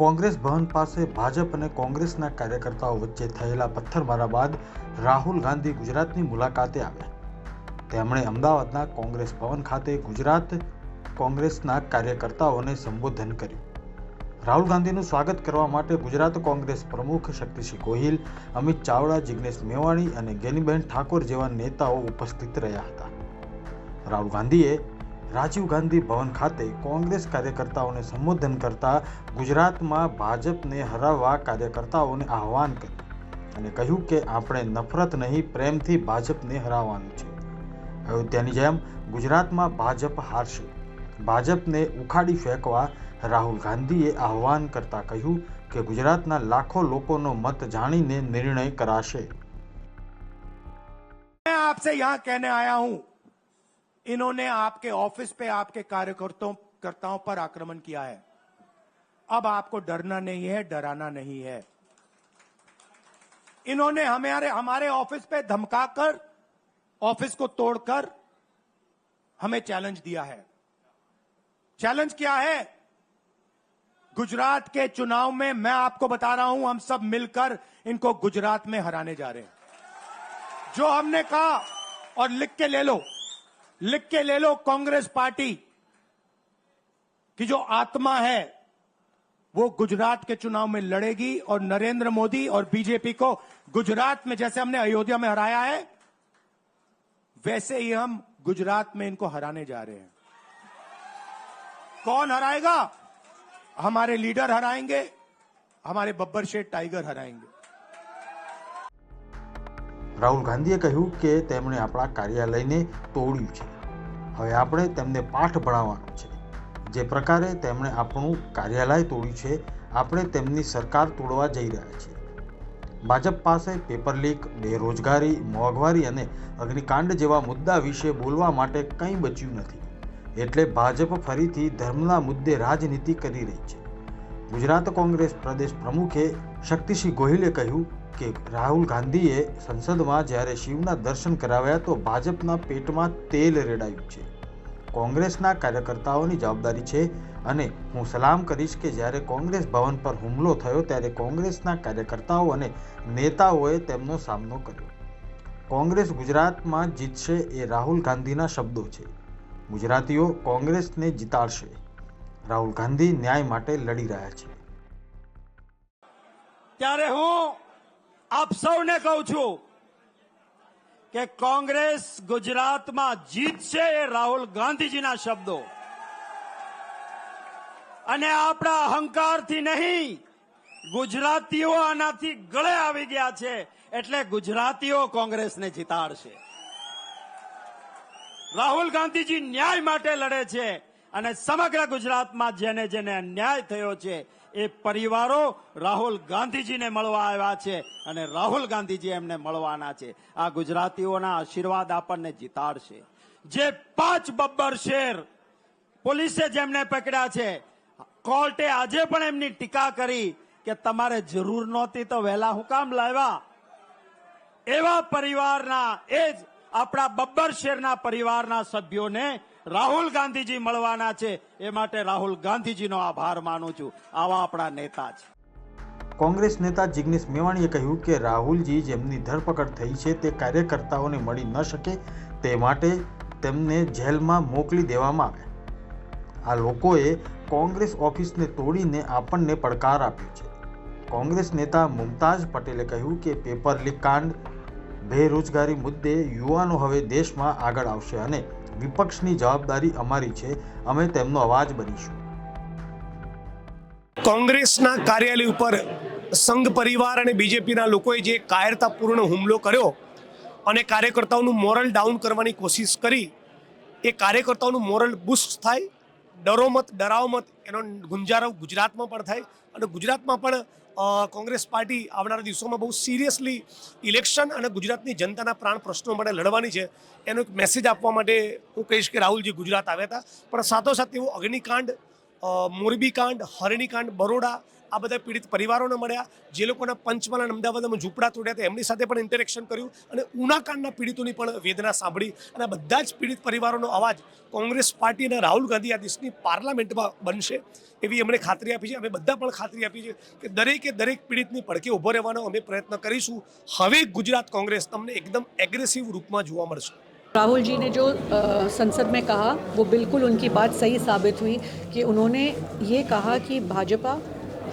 કોંગ્રેસ ભવન પાસે ભાજપ અને કોંગ્રેસના કાર્યકર્તાઓ વચ્ચે થયેલા પથ્થરમારા બાદ રાહુલ ગાંધી ગુજરાતની મુલાકાતે આવ્યા. તેમણે અમદાવાદના કોંગ્રેસ ભવન ખાતે ગુજરાત કોંગ્રેસના કાર્યકર્તાઓને સંબોધન કર્યું. રાહુલ ગાંધીનું સ્વાગત કરવા માટે ગુજરાત કોંગ્રેસ પ્રમુખ શક્તિસિંહ ગોહિલ, અમિત ચાવડા, જિગ્નેશ મેવાણી અને ગેનીબેન ઠાકોર જેવા નેતાઓ ઉપસ્થિત રહ્યા હતા. રાહુલ ગાંધીએ રાજીવ ગાંધી ભવન ખાતે કોંગ્રેસ કાર્યકર્તાઓને સંબોધન કરતા ગુજરાતમાં ભાજપને હરાવવા કાર્યકર્તાઓને આહવાન કર્યું અને કહ્યું કે આપણે નફરત નહીં પ્રેમથી ભાજપને હરાવવાનું છે અયોધ્યાની જેમ ગુજરાતમાં ભાજપ હારશે ભાજપને ઉખાડી ફેંકવા રાહુલ ગાંધીએ આહવાન કરતા કહ્યું કે ગુજરાતના લાખો લોકોનો મત જાણીને નિર્ણય કરાશે मैं आपसे यहां कहने आया हूं इन्होंने आपके ऑफ़िस पे आपके कार्यकर्ताओं कर्ताओं पर आक्रमण किया है। अब आपको डरना नहीं है, डराना नहीं है। इन्होंने हमारे हमारे ऑफ़िस पे धमकाकर ऑफ़िस को तोड़कर हमें चैलेंज दिया है। चैलेंज क्या है? गुजरात के चुनाव में मैं आपको बता रहा हूँ, हम सब मिलकर इनको गुजरात में हराने जा रहे हैं। जो हमने कहा, और लिख के ले लो। लिख के ले लो कांग्रेस पार्टी की जो आत्मा है वो गुजरात के चुनाव में लड़ेगी और नरेंद्र मोदी और बीजेपी को गुजरात में जैसे हमने अयोध्या में हराया है, वैसे ही हम गुजरात में इनको हराने जा रहे हैं। कौन हराएगा? हमारे लीडर हराएँगे, हमारे बब्बर शेठ टाइगर हराएँगे। રાહુલ ગાંધીએ કહ્યું કે તેમણે આપણા કાર્યાલયને તોડ્યું છે. હવે આપણે તેમને પાઠ ભણાવવાનો છે. જે પ્રકારે તેમણે આપણું કાર્યાલય તોડ્યું છે, આપણે તેમની સરકાર તોડવા જઈ રહ્યા છીએ. ભાજપ પાસે પેપર લીક, બેરોજગારી, મોંઘવારી અને અગ્નિકાંડ જેવા મુદ્દા વિશે બોલવા માટે કંઈ બચ્યું નથી. એટલે ભાજપ ફરીથી ધર્મના મુદ્દે રાજનીતિ કરી રહી છે. ગુજરાત કોંગ્રેસ પ્રદેશ પ્રમુખે શક્તિસિંહ ગોહિલે કહ્યું કે રાહુલ ગાંધીએ સંસદમાં જ્યારે શિવના દર્શન કરાવ્યા તો ભાજપના પેટમાં તેલ રેડાયું છે. કોંગ્રેસના કાર્યકર્તાઓની જવાબદારી છે અને હું સલામ કરીશ કે જ્યારે કોંગ્રેસ ભવન પર હુમલો થયો ત્યારે કોંગ્રેસના કાર્યકર્તાઓ અને નેતાઓએ તેમનો સામનો કર્યો. કોંગ્રેસ ગુજરાતમાં જીતશે એ રાહુલ ગાંધીના શબ્દો છે. ગુજરાતીઓ કોંગ્રેસને જીતાડશે. રાહુલ ગાંધી ન્યાય માટે લડી રહ્યા છે. ત્યારે હું આપ સૌને કહું છું કે કોંગ્રેસ ગુજરાતમાં જીતશે એ રાહુલ ગાંધીજીના શબ્દો. અને આપણા અહંકારથી નહીં, ગુજરાતીઓ આનાથી ગળે આવી ગયા છે એટલે ગુજરાતીઓ કોંગ્રેસને જીતાડશે. રાહુલ ગાંધીજી ન્યાય માટે લડે છે અને સમગ્ર ગુજરાતમાં જેને જેને અન્યાય થયો છે એ પરિવારો રાહુલ ગાંધીજીને મળવા આવ્યા છે અને રાહુલ ગાંધીજી એમને મળવાના છે. આ ગુજરાતીઓના આશીર્વાદ આપણને જીતાડશે. જે પાંચ બબ્બર શેર પોલીસે જેમને પકડ્યા છે, કોર્ટે આજે પણ એમની ટીકા કરી કે તમારે જરૂર નહોતી તો વહેલા હું કામ લાવ્યા. એવા પરિવારના, એ જ આપણા બબ્બર શેરના પરિવારના સભ્યોને રાહુલ ગાંધીજી મળવાના છે. એ માટે રાહુલ ગાંધીજીનો આભાર માનું છું. આવા આપણા નેતા છે. કોંગ્રેસ નેતા જિગ્નેશ મેવાણીએ કહ્યું કે રાહુલજી જેમની ધરપકડ થઈ છે તે કાર્યકર્તાઓને મળી ન શકે તે માટે તેમને જેલમાં મોકલી દેવામાં આવે. આ લોકોએ કોંગ્રેસ ઓફિસને તોડીને આપણને પડકાર આપ્યો છે. કોંગ્રેસ નેતા મુમતાઝ પટેલે કહ્યું કે પેપર લીક કાંડ, બેરોજગારી મુદ્દે યુવાનો હવે દેશમાં આગળ આવશે અને વિપક્ષની જવાબદારી અમારી છે. અમે તેમનો અવાજ બનીશું. કોંગ્રેસના કાર્યાલય ઉપર સંઘ પરિવાર અને બીજેપીના લોકોએ જે કાયરતાપૂર્ણ હુમલો કર્યો અને કાર્યકર્તાઓનું મોરલ ડાઉન કરવાની કોશિશ કરી, એ કાર્યકર્તાઓનું મોરલ બુસ્ટ થાય. ડરો મત, ડરાવો મત, એનો ગુંજારો ગુજરાતમાં પણ થાય અને ગુજરાતમાં પણ કોંગ્રેસ પાર્ટી આવનારા દિવસોમાં બહુ સિરિયસલી ઇલેક્શન અને ગુજરાતની જનતાના પ્રાણ પ્રશ્નો માટે લડવાની છે. એનો એક મેસેજ આપવા માટે હું કહીશ કે રાહુલજી ગુજરાત આવ્યા હતા. પણ સાથોસાથ એવો અગ્નિકાંડ મોરબી કાંડ, હરણીકાંડ, બરોડા આ બધા પીડિત પરિવારોને મળ્યા જે લોકોના પંચમહાલ અને અમદાવાદમાં ઝૂંપડા તોડ્યા હતા એમની સાથે પણ ઇન્ટરેક્શન કર્યું અને ઉના કાંડના પીડિતોની પણ વેદના સાંભળી અને આ બધા જ પીડિત પરિવારોનો અવાજ કોંગ્રેસ પાર્ટી અને રાહુલ ગાંધી આ દેશની પાર્લામેન્ટમાં બનશે એવી એમણે ખાતરી આપી છે અમે બધા પણ ખાતરી આપી છે કે દરેકે દરેક પીડિતની પડકે ઊભો રહેવાનો અમે પ્રયત્ન કરીશું હવે ગુજરાત કોંગ્રેસ તમને એકદમ એગ્રેસિવ રૂપમાં જોવા મળશે राहुल जी ने जो अ, संसद में कहा वो बिल्कुल उनकी बात सही साबित हुई कि उन्होंने ये कहा कि भाजपा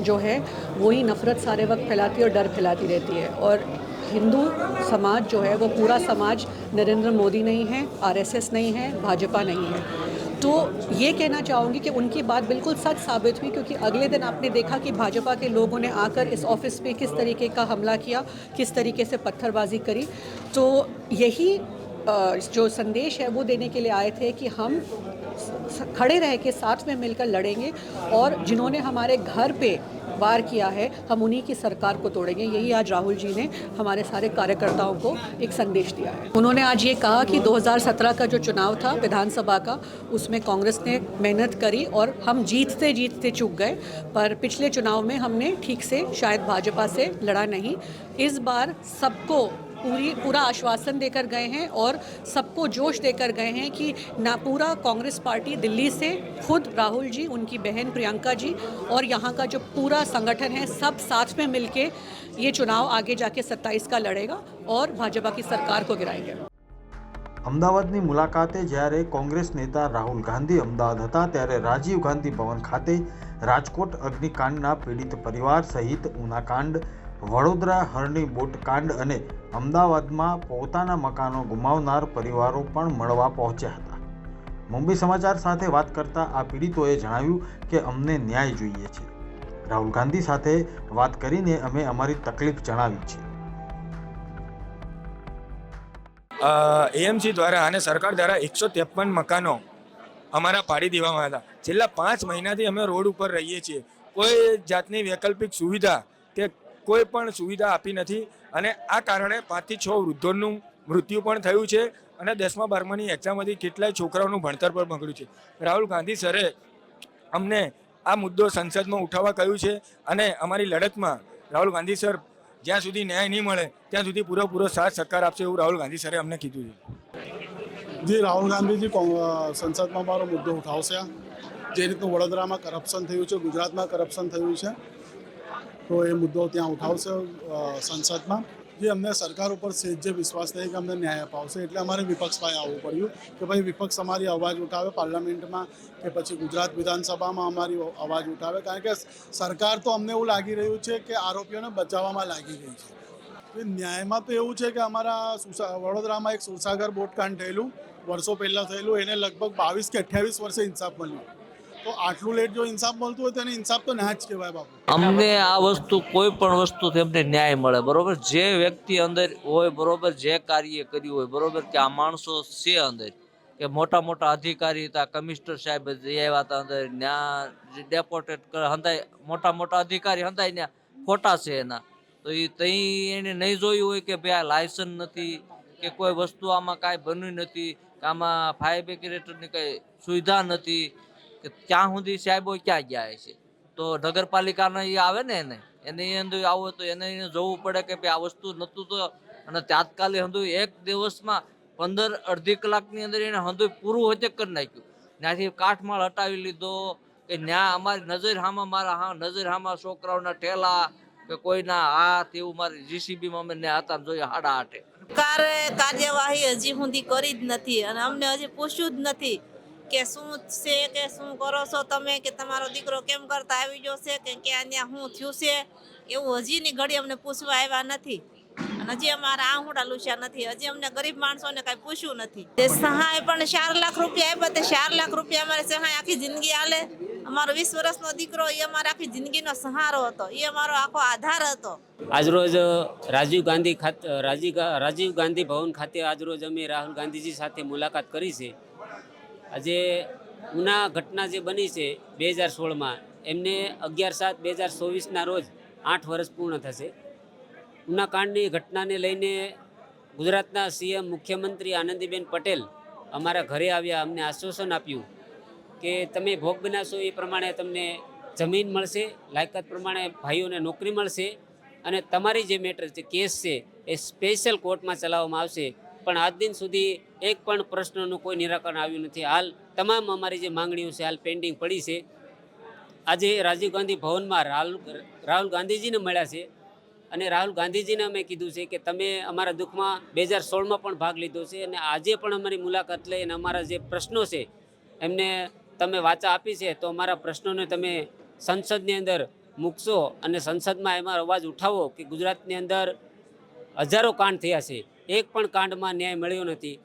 जो है, वही नफ़रत सारे वक्त फैलाती है और डर फैलाती रहती है। और हिंदू समाज जो है, वो पूरा समाज नरेंद्र मोदी नहीं है, आरएसएस नहीं है, भाजपा नहीं है। तो ये कहना चाहूँगी कि उनकी बात बिल्कुल सच साबित हुई, क्योंकि अगले दिन आपने देखा कि भाजपा के लोगों ने आकर इस ऑफ़िस पे किस तरीके का हमला किया, किस तरीके से पत्थरबाजी करी। तो यही जो संदेश है वो देने के लिए आए थे कि हम खड़े रह के साथ में मिलकर लड़ेंगे और जिन्होंने हमारे घर पे वार किया है, हम उन्हीं की सरकार को तोड़ेंगे। यही आज राहुल जी ने हमारे सारे कार्यकर्ताओं को एक संदेश दिया है। उन्होंने आज ये कहा कि 2017 का जो चुनाव था विधानसभा का, उसमें कांग्रेस ने मेहनत करी और हम जीतते जीतते चूक गए, पर पिछले चुनाव में हमने ठीक से शायद भाजपा से लड़ा नहीं। इस बार सबको पूरी पूरा आश्वासन देकर गए हैं और सबको जोश देकर गए हैं कि ना पूरा कांग्रेस पार्टी दिल्ली से खुद राहुल जी उनकी बहन प्रियंका जी और यहाँ का जो पूरा संगठन है सब साथ में मिलके ये चुनाव आगे जाके 27 का लड़ेगा और भाजपा की सरकार को गिराएंगे અમદાવાદની મુલાકાતે જ્યારે કોંગ્રેસ નેતા રાહુલ ગાંધી અમદાવાદ હતા ત્યારે રાજીવ ગાંધી ભવન ખાતે રાજકોટ અગ્નિકાંડના પીડિત પરિવાર સહિત ઉનાકાંડ વડોદરા, હરણી, બોટકાંડ અને અમદાવાદમાં પોતાના મકાનો ગુમાવનાર પરિવારો પણ મળવા પહોંચ્યા હતા. મુંબઈ સમાચાર સાથે વાત કરતા આ પીડિતોએ જણાવ્યું કે અમને ન્યાય જોઈએ છે. રાહુલ ગાંધી સાથે વાત કરીને અમે અમારી તકલીફ જણાવી છે. એએમસી દ્વારા અને સરકાર દ્વારા એકસો ત્રેપન મકાનો અમારા પાડી દેવામાં હતા. છેલ્લા પાંચ મહિનાથી અમે રોડ ઉપર રહીએ છીએ. કોઈ જાતની વૈકલ્પિક સુવિધા કે કોઈ પણ સુવિધા આપી નથી અને આ કારણે પાંચથી છ વૃદ્ધોનું મૃત્યુ પણ થયું છે અને દસમા, બારમાની એક્ઝામમાંથી કેટલાય છોકરાઓનું ભણતર પણ બગડ્યું છે. રાહુલ ગાંધી સરે અમને આ મુદ્દો સંસદમાં ઉઠાવવા કહ્યું છે અને અમારી લડતમાં રાહુલ ગાંધી સર જ્યાં સુધી ન્યાય નહીં મળે, ત્યાં સુધી પૂરેપૂરો સાથ સહકાર આપશે એવું રાહુલ ગાંધી સરે અમને કીધું છે. જી, રાહુલ ગાંધીજી સંસદમાં મારો મુદ્દો ઉઠાવશે જે રીતનું વડોદરામાં કરપ્શન થયું છે, ગુજરાતમાં કરપ્શન થયું છે તો એ મુદ્દો ત્યાં ઉઠાવશે સંસદમાં. જે અમને સરકાર ઉપર સેજ જે વિશ્વાસ નહીં કે અમને ન્યાય અપાવશે, એટલે અમારે વિપક્ષ પાસે આવવું પડ્યું કે ભાઈ વિપક્ષ અમારી અવાજ ઉઠાવે પાર્લામેન્ટમાં કે પછી ગુજરાત વિધાનસભામાં અમારી અવાજ ઉઠાવે. કારણ કે સરકાર તો અમને એવું લાગી રહ્યું છે કે આરોપીઓને બચાવવામાં લાગી રહી છે. ન્યાયમાં તો એવું છે કે અમારા વડોદરામાં એક સુરસાગર બોટકાંડ થયેલું, વર્ષો પહેલાં થયેલું, એને લગભગ બાવીસ કે અઠ્યાવીસ વર્ષે ઇન્સાફ મળ્યું. તો આટલું લેટ જો ઇન્સાફ મળતું હોય તો એને ઇન્સાફ તો ના જ કહેવાય બાપુ. અમને આ વસ્તુ કોઈ પણ વસ્તુથી અમને ન્યાય મળે, બરોબર? જે વ્યક્તિ અંદર હોય, બરોબર, જે કાર્ય કર્યું હોય, બરોબર? કે આ માણસો છે અંદર, કે મોટા મોટા અધિકારી હતા, કમિશનર સાહેબ જે આવ્યા હતા અંદર, ત્યાં ડેપોટેટ હંધાય, મોટા મોટા અધિકારી હંધાય ત્યાં, ખોટા છે એના. તો એ તઈ એને નહીં જોયું હોય કે ભાઈ આ લાયસન્સ નથી, કે કોઈ વસ્તુ આમાં કાંઈ બન્યું નથી, કે આમાં ફાયર બ્રિગેડની કંઈ સુવિધા નથી કે ક્યાં સુધી સાહેબો ક્યાં ગયા છે તો નગરપાલિકાના એ આવે ને એને, એની અંદર આવો તો એને જોવું પડે કે ભાઈ આ વસ્તુ નહોતું તો, અને તાત્કાલિક હંધુ એક દિવસમાં પંદર અડધી કલાકની અંદર એને હંધુ પૂરું હોતે કરી નાખ્યું. ત્યાંથી કાઠમાળ હટાવી લીધો, કે ન્યા અમારી નજર હામાં મારા હા નજર હામાં છોકરાઓના ઠેલા, કે કોઈના હાથ એવું મારી જીસીબીમાં અમે ન્યા હતા જોઈએ હાડા હાટે. સરકારે કાર્યવાહી હજી સુધી કરી જ નથી અને અમને હજી પૂછ્યું જ નથી. કે શું છે કે શું કરો છો તમે? કે તમારો દીકરો કેમ કરતા આવી ગયો છે? કે ક્યાં ત્યાં શું થયું છે? એવું હજીની ઘડી અમને પૂછવા આવ્યા નથી. હજી અમારા આંગુડા લૂછ્યા નથી. હજી અમને ગરીબ માણસોને કાંઈ પૂછ્યું નથી. તે સહાય પણ ચાર લાખ રૂપિયા આપ્યા તે ચાર લાખ રૂપિયા અમારે સહાય આખી જિંદગી આલે. અમારો વીસ વર્ષનો દીકરો એ અમારા આખી જિંદગીનો સહારો હતો. એ અમારો આખો આધાર હતો. આજરોજ રાજીવ ગાંધી ખાતે રાજીવ ગાંધી ભવન ખાતે આજરોજ અમે રાહુલ ગાંધીજી સાથે મુલાકાત કરી છે. આજે ઉના ઘટના જે બની છે બે હજાર સોળમાં, એમને અગિયાર સાત બે હજાર ચોવીસના રોજ આઠ વર્ષ પૂર્ણ થશે. ઉના કાંડની ઘટનાને લઈને ગુજરાતના સીએમ મુખ્યમંત્રી આનંદીબેન પટેલ અમારા ઘરે આવ્યા, અમને આશ્વાસન આપ્યું કે તમે ભોગ બનાવશો એ પ્રમાણે તમને જમીન મળશે, લાયકાત પ્રમાણે ભાઈઓને નોકરી મળશે અને તમારી જે મેટર જે કેસ છે, એ સ્પેશિયલ કોર્ટમાં ચલાવવામાં આવશે. પણ આજ દિન સુધી એક પણ પ્રશ્નનું કોઈ નિરાકરણ આવ્યું નથી. હાલ તમામ અમારી જે માંગણીઓ છે, હાલ પેન્ડિંગ પડી છે. આજે રાજીવ ગાંધી ભવનમાં રાહુલ રાહુલ ગાંધીજીને મળ્યા છે અને રાહુલ ગાંધીજીને અમે કીધું છે કે તમે અમારા દુઃખમાં બે હજાર સોળમાં પણ ભાગ લીધો છે અને આજે પણ અમારી મુલાકાત લઈ અને અમારા જે પ્રશ્નો છે, એમને તમે વાચા આપી છે, તો અમારા પ્રશ્નોને તમે સંસદની અંદર મૂકશો અને સંસદમાં એમાં અવાજ ઉઠાવો કે ગુજરાતની અંદર હજારો કાંડ થયા છે. એક પણ કાંડમાં ન્યાય મળ્યો નથી.